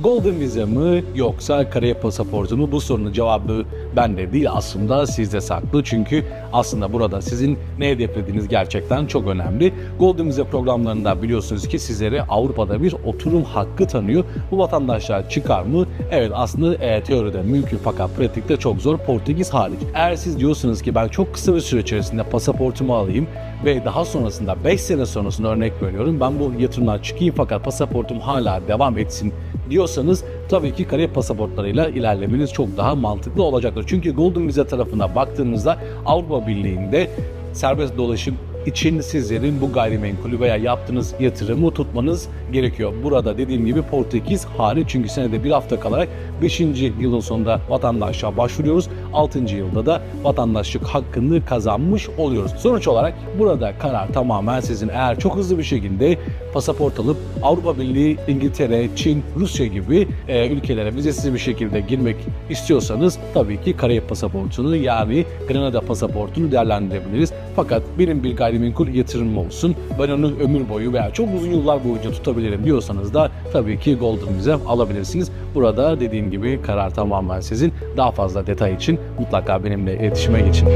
Golden Vize mi yoksa kariyer pasaportu mu? Bu sorunun cevabı bende değil aslında sizde saklı. Çünkü aslında burada sizin ne hedeflediğiniz gerçekten çok önemli. Golden Vize programlarında biliyorsunuz ki sizlere Avrupa'da bir oturum hakkı tanıyor. Bu vatandaşlar çıkar mı? Evet aslında e, teoride mümkün fakat pratikte çok zor Portekiz hariç. Eğer siz diyorsunuz ki ben çok kısa bir süre içerisinde pasaportumu alayım ve daha sonrasında 5 sene sonrasında örnek veriyorum ben bu yatırımdan çıkayım fakat pasaportum hala devam etsin diyorsanız tabii ki kariyer pasaportlarıyla ilerlemeniz çok daha mantıklı olacaktır. Çünkü Golden Vize tarafına baktığınızda Avrupa Birliği'nde serbest dolaşım için sizlerin bu gayrimenkulü veya yaptığınız yatırımı tutmanız gerekiyor. Burada dediğim gibi Portekiz hariç çünkü senede bir hafta kalarak 5. yılın sonunda vatandaşlığa başvuruyoruz. 6. yılda da vatandaşlık hakkını kazanmış oluyoruz. Sonuç olarak burada karar tamamen sizin. Eğer çok hızlı bir şekilde pasaport alıp Avrupa Birliği, İngiltere, Çin, Rusya gibi e, ülkelere vizesiz bir şekilde girmek istiyorsanız tabii ki kariyer pasaportunu yani Granada pasaportunu değerlendirebiliriz. Fakat benim bir gayrimenkul yatırımım olsun, ben onu ömür boyu veya çok uzun yıllar boyunca tutabilirim diyorsanız da tabii ki Golden Vize alabilirsiniz. Burada dediğim gibi karar tamamen sizin. Daha fazla detay için mutlaka benimle iletişime geçin.